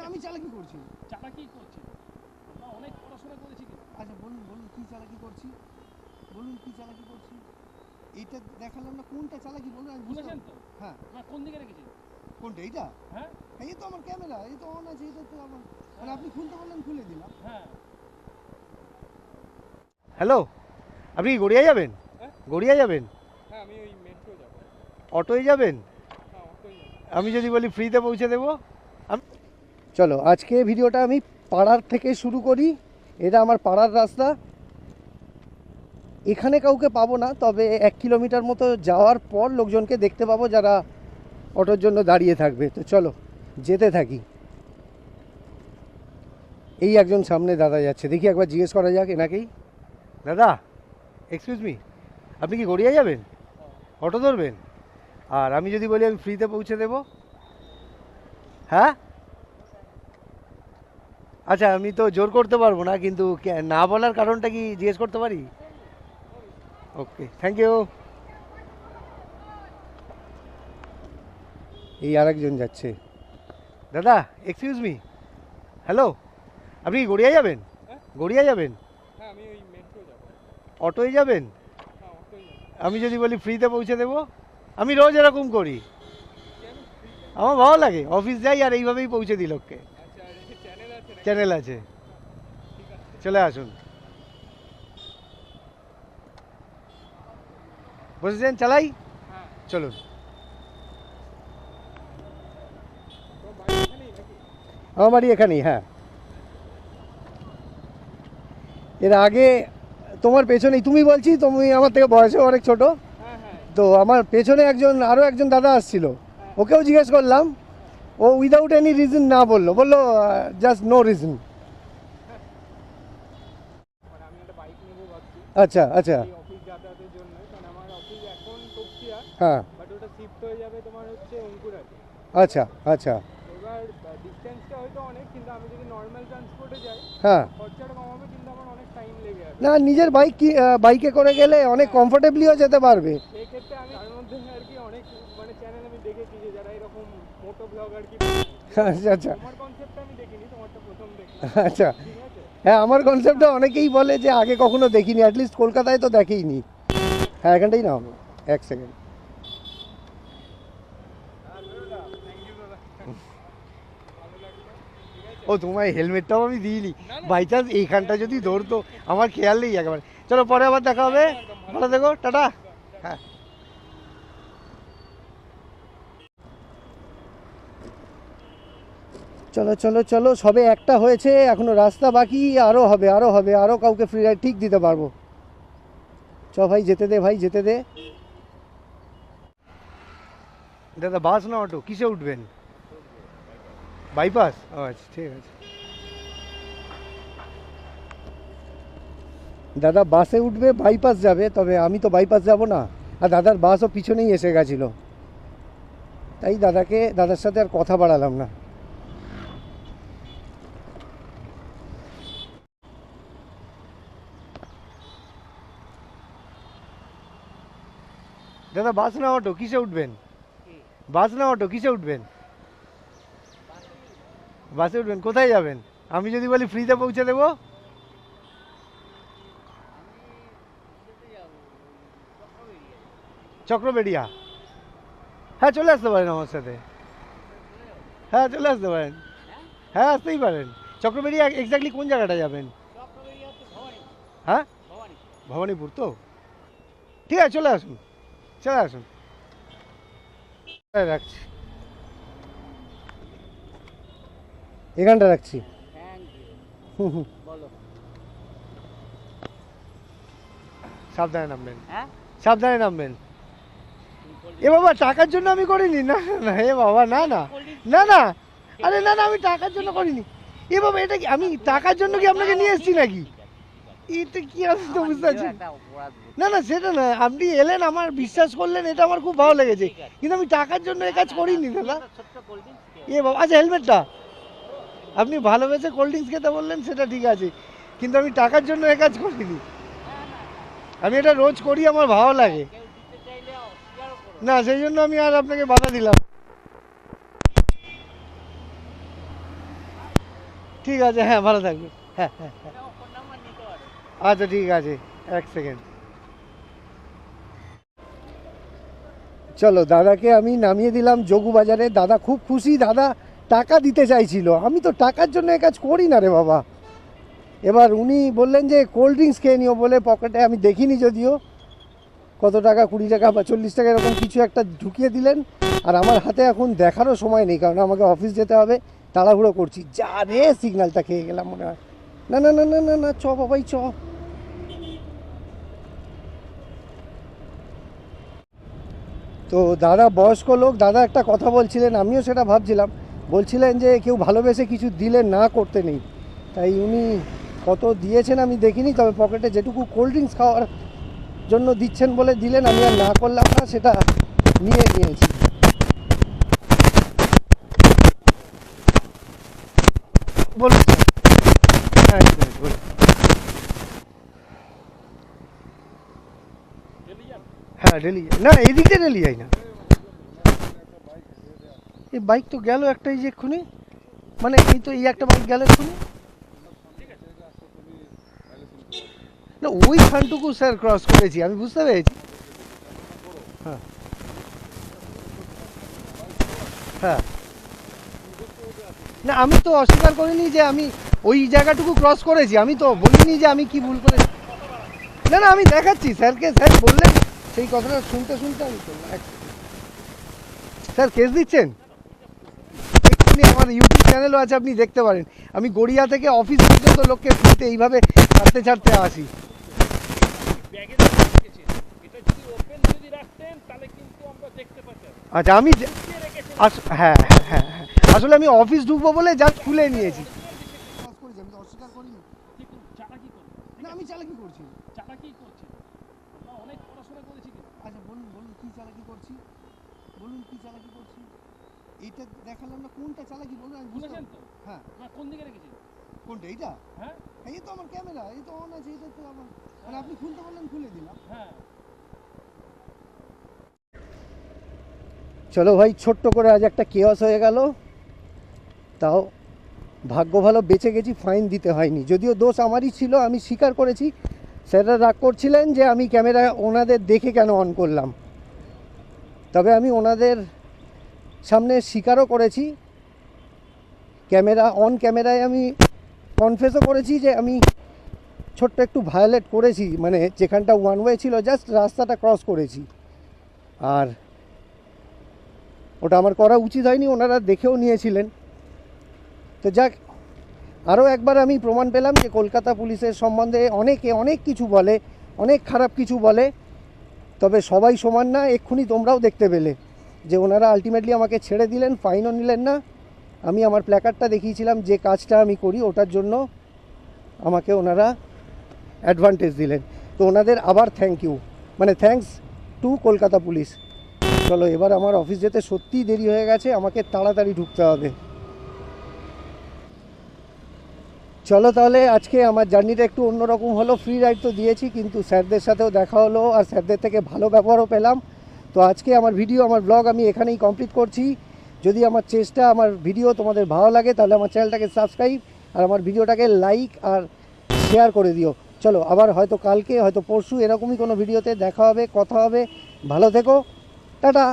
না আমি চালাকি করছি। চালাকি করছে আমরা অনেক পড়াশোনা করেছি কিন্তু। আচ্ছা বলুন বলুন কী চালাকি করছি? বলুন কী চালাকি করছি? এইটা দেখালাম না কোনটা চালাকি বলুন আমি বুঝেছেন তো? হ্যাঁ। আপনার কোন দিকে রেখেছেন? কোনটা এইটা? হ্যাঁ। এই তো আমার ক্যামেরা এই তো অন আছে এটা তো আমার মানে আপনি খুলতে বললেন খুলে দিলাম। হ্যাঁ। হ্যালো আপনি গড়িয়া যাবেন? হ্যাঁ? গড়িয়া যাবেন? হ্যাঁ আমি ওই মেট্রো যাব। অটোয় যাবেন? হ্যাঁ অটোই আমি যদি বলি ফ্রিতে পৌঁছে দেবো? চলো, আজকে ভিডিওটা আমি পাড়ার থেকে শুরু করি। এটা আমার পাড়ার রাস্তা। এখানে কাউকে পাবো না, তবে এক কিলোমিটার মতো যাওয়ার পর লোকজনকে দেখতে পাবো যারা অটোর জন্য দাঁড়িয়ে থাকবে। তো চলো, যেতে থাকি। এই একজন সামনে দাদা যাচ্ছে। দেখি একবার জিজ্ঞেস করা যাক এনাকেই। দাদা এক্সকিউজ মি আপনি কি গড়িয়া যাবেন? অটো ধরবেন? আর আমি যদি বলি আমি ফ্রিতে পৌঁছে দেব। হ্যাঁ? আচ্ছা আমি তো জোর করতে পারব না কিন্তু না বলার কারণটা কি জিজ্ঞেস করতে পারি? ওকে থ্যাংক ইউ এই আরেকজন যাচ্ছে। দাদা এক্সকিউজ মি হ্যালো আপনি কি গড়িয়া যাবেন? হ্যাঁ? গড়িয়া যাবেন? হ্যাঁ অটোয় যাবেন? হ্যাঁ আমি যদি বলি ফ্রিতে পৌঁছে দেবো আমি রোজ এরকম করি। আমার ভালো লাগে অফিস যাই আর এইভাবেই পৌঁছে দিই লোককে। চ্যানেল আছে। চলে আসুন। বসেছেন? চালাই? চলুন। আমার বাড়ি এখানেই হ্যাঁ। এর আগে তোমার পেছনেই তুমি বলছি তুমি আমার থেকে বয়সে অনেক ছোট। হ্যাঁ হ্যাঁ। তো আমার পেছনে একজন আরও একজন দাদা আসছিল। ওকেও জিজ্ঞেস করলাম ও উইদাউট এনি রিজন না বলল বলল জাস্ট নো রিজন আচ্ছা আচ্ছা। হ্যাঁ। আচ্ছা আচ্ছা। হ্যাঁ। না, নিজের বাইক বাইকে করে গেলে অনেক কমফোর্টেবলিও যেতে পারবে সেই ক্ষেত্রে আমি তার মধ্যে আর কি অনেক মানে চ্যানেল আমি দেখেছি যে যারা এরকম মোটো ব্লগ আর কি আচ্ছা আচ্ছা। আচ্ছা। হ্যাঁ আমার কনসেপ্টটা অনেকেই বলে যে আগে কখনো দেখিনি অ্যাটলিস্ট কলকাতায় তো দেখেইনি। হ্যাঁ এখানটাই নাও এক সেকেন্ড ও তোমার হেলমেটটাও আমি দিইনি। বাই চান্স এইখানটা যদি ধরতো আমার খেয়াল নেই একেবারে। চলো পরে আবার দেখা হবে। ভালো দেখো টাটা। হ্যাঁ। চলো চলো চলো, সবে একটা হয়েছে, এখনও রাস্তা বাকি আরও হবে আরও হবে আরও কাউকে ফ্রি রাইড ঠিক দিতে পারব। চ ভাই, যেতে দে ভাই, যেতে দে। দাদা, বাস না অটো? কিসে উঠবেন? বাইপাস আচ্ছা ঠিক আছে। দাদা, বাসে উঠবে বাইপাস যাবে, তবে আমি তো বাইপাস যাব না। আর দাদার বাসও পিছনেই এসে গেছিল। তাই দাদাকে, দাদার সাথে আর কথা বাড়ালাম না। দাদা বাস না অটো কিসে উঠবেন? বাস না অটো কিসে উঠবেন? বাসে উঠবেন কোথায় যাবেন? আমি যদি বলি ফ্রিতে পৌঁছে দেবো? চক্রবেড়িয়া। হ্যাঁ চলে আসতে পারেন আমার সাথে। হ্যাঁ চলে আসতে পারেন। হ্যাঁ আসতেই পারেন। চক্রবেড়িয়া এক্স্যাক্টলি কোন জায়গাটা যাবেন? হ্যাঁ? ভবানীপুর তো? ঠিক আছে চলে আসুন। চলে আসুন। রাখছি। এখানটা রাখছি। হুম হুম। সাবধানে নামবেন। হ্যাঁ? সাবধানে নামবেন। এ বাবা টাকার জন্য আমি করিনি। না না, না এ বাবা না না। না না। আরে না না আমি টাকার জন্য করিনি। এ বাবা এটা কি আমি টাকার জন্য কি আপনাকে নিয়ে এসেছি নাকি? এটা কি আমি তো বুঝতে পারছি না। না সেটা না আপনি এলেন আমার বিশ্বাস করলেন এটা আমার খুব ভালো লেগেছে। কিন্তু আমি টাকার জন্য এ কাজ করিনি দাদা। এ বাবা আচ্ছা হেলমেটটা। আপনি ভালোবেসে কোল্ড ড্রিঙ্কস খেতে বললেন সেটা ঠিক আছে। কিন্তু আমি টাকার জন্য এ কাজ করিনি। আমি এটা রোজ করি আমার ভালো লাগে। না সেই জন্য আমি আর আপনাকে বাধা দিলাম। ঠিক আছে হ্যাঁ ভালো থাকবে হ্যাঁ হ্যাঁ হ্যাঁ। আচ্ছা ঠিক আছে এক সেকেন্ড। চলো, দাদাকে আমি নামিয়ে দিলাম যোগু বাজারে দাদা খুব খুশি, দাদা টাকা দিতে চাইছিল। আমি তো টাকার জন্য এ কাজ করি না রে বাবা। এবার উনি বললেন যে কোল্ড ড্রিঙ্কস খেয়ে নিও বলে পকেটে আমি দেখিনি যদিও। কত টাকা? কুড়ি টাকা বা চল্লিশ টাকা, এরকম কিছু একটা ঢুকিয়ে দিলেন। আর আমার হাতে এখন দেখারও সময় নেই, কারণ আমাকে অফিস যেতে হবে। তাড়াহুড়ো করছি। যা রে সিগন্যালটা খেয়ে গেলাম মনে হয়। না না না না না না, চ বাবাই, চ। তো দাদা, বয়স্ক লোক, দাদা একটা কথা বলছিলেন, আমিও সেটা ভাবছিলাম। বলছিলেন যে কেউ ভালোবেসে কিছু দিলে না করতে নেই। তাই উনি কত দিয়েছেন আমি দেখিনি, তবে পকেটে যেটুকু কোল্ড ড্রিঙ্কস খাওয়ার জন্য দিচ্ছেন বলে দিলেন, আমি আর না করলাম না, সেটা নিয়ে নিয়েছি। বলুন হ্যাঁ এক মিনিট, বলুন। হ্যাঁ না এদিকে যাই না। এই বাইক তো গেল যে এক্ষুনি। মানে এই তো এই একটা বাইক গেল এক্ষুনি। না ওই খানটুকু স্যার ক্রস করেছি, আমি বুঝতে পেরেছি। হ্যাঁ। হ্যাঁ। না, আমি তো অস্বীকার করিনি যে আমি ওই জায়গাটুকু ক্রস করেছি, আমি তো বলিনি যে আমি কি ভুল করেছি না না, আমি দেখাচ্ছি স্যারকে স্যার বললেন সেই কথাটা শুনতে শুনতে আমি করলাম স্যার কেস দিচ্ছেন? আমার ইউটিউব চ্যানেলও আছে আপনি দেখতে পারেন। আমি গড়িয়া থেকে অফিস পর্যন্ত লোককে ফ্রিতে এইভাবে ছাড়তে ছাড়তে আসি। ব্যাগে রেখেছেন এটা যদি ওপেন যদি রাখতেন তাহলে কিন্তু আমরা দেখতে পাচ্ছি আচ্ছা আমি আস- হ্যাঁ হ্যাঁ হ্যাঁ হ্যাঁ। আসলে আমি অফিস ঢুকবো বলে জাস্ট খুলে নিয়েছি। ক্রস করেছি আমি অস্বীকার করিনি। ঠিক চালাকি আমি চালাকি করছি চালাকি করছেন আমরা অনেক পড়াশোনা করেছি কিন্তু আচ্ছা বলুন বলুন কী চালাকি করছি? বলুন কী চালাকি করছি? এইটা দেখালাম না কোনটা চালাকি বলুন আমি বুঝতে বুঝেছেন তো? হ্যাঁ। কোন দিকে রেখেছেন? কোনটা এইটা? হ্যাঁ। হ্যাঁ এই তো আমার ক্যামেরা এই তো অন আছে এটা তো আমার মানে আপনি খুলতে বললেন খুলে দিলাম। হ্যাঁ। চলো ভাই ছোট্ট করে আজ একটা কেওয়াস হয়ে গেল। তাও ভাগ্য ভালো বেঁচে গেছি ফাইন দিতে হয়নি। যদিও দোষ আমারই ছিল আমি স্বীকার করেছি। স্যাররা রাগ করছিলেন যে আমি ক্যামেরা ওনাদের দেখে কেন অন করলাম। তবে আমি ওনাদের সামনে স্বীকারও করেছি। ক্যামেরা অন ক্যামেরায় আমি কনফেসও করেছি যে আমি ছোট্ট একটু ভায়োলেট করেছি। মানে যেখানটা ওয়ান ওয়ে ছিল জাস্ট রাস্তাটা ক্রস করেছি। আর ওটা আমার করা উচিত হয়নি, ওনারা দেখেও নিয়েছিলেন। তো যাক, আরও একবার আমি প্রমাণ পেলাম যে কলকাতা পুলিশের সম্বন্ধে অনেকে অনেক কিছু বলে, অনেক খারাপ কিছু বলে। তবে সবাই সমান না, এক্ষুনি তোমরাও দেখতে পেলে যে ওনারা আলটিমেটলি আমাকে ছেড়ে দিলেন ফাইনও নিলেন না। আমি আমার প্ল্যাকার্ডটা দেখিয়েছিলাম, যে কাজটা আমি করি ওটার জন্য আমাকে ওনারা অ্যাডভান্টেজ দিলেন। তো ওনাদের আবার থ্যাংক ইউ মানে থ্যাঙ্কস টু কলকাতা পুলিশ। চলো, এবার আমার অফিস যেতে সত্যিই দেরি হয়ে গেছে, আমাকে তাড়াতাড়ি ঢুকতে হবে। চলো তাহলে আজকে আমার জার্নিটা একটু অন্যরকম হলো ফ্রি রাইড তো দিয়েছি, কিন্তু স্যারদের সাথেও দেখা হলো আর স্যারদের থেকে ভালো ব্যবহারও পেলাম। তো আজকে আমার ভিডিও আমার ব্লগ আমি এখানেই কমপ্লিট করছি। যদি আমার চেষ্টা, আমার ভিডিও তোমাদের ভালো লাগে, তাহলে আমার চ্যানেলটাকে সাবস্ক্রাইব আর আমার ভিডিওটাকে লাইক আর শেয়ার করে দিও। চলো, আবার হয়তো কালকে, হয়তো পরশু এরকমই কোনো ভিডিওতে দেখা হবে, কথা হবে। ভালো থেকো, টাটা!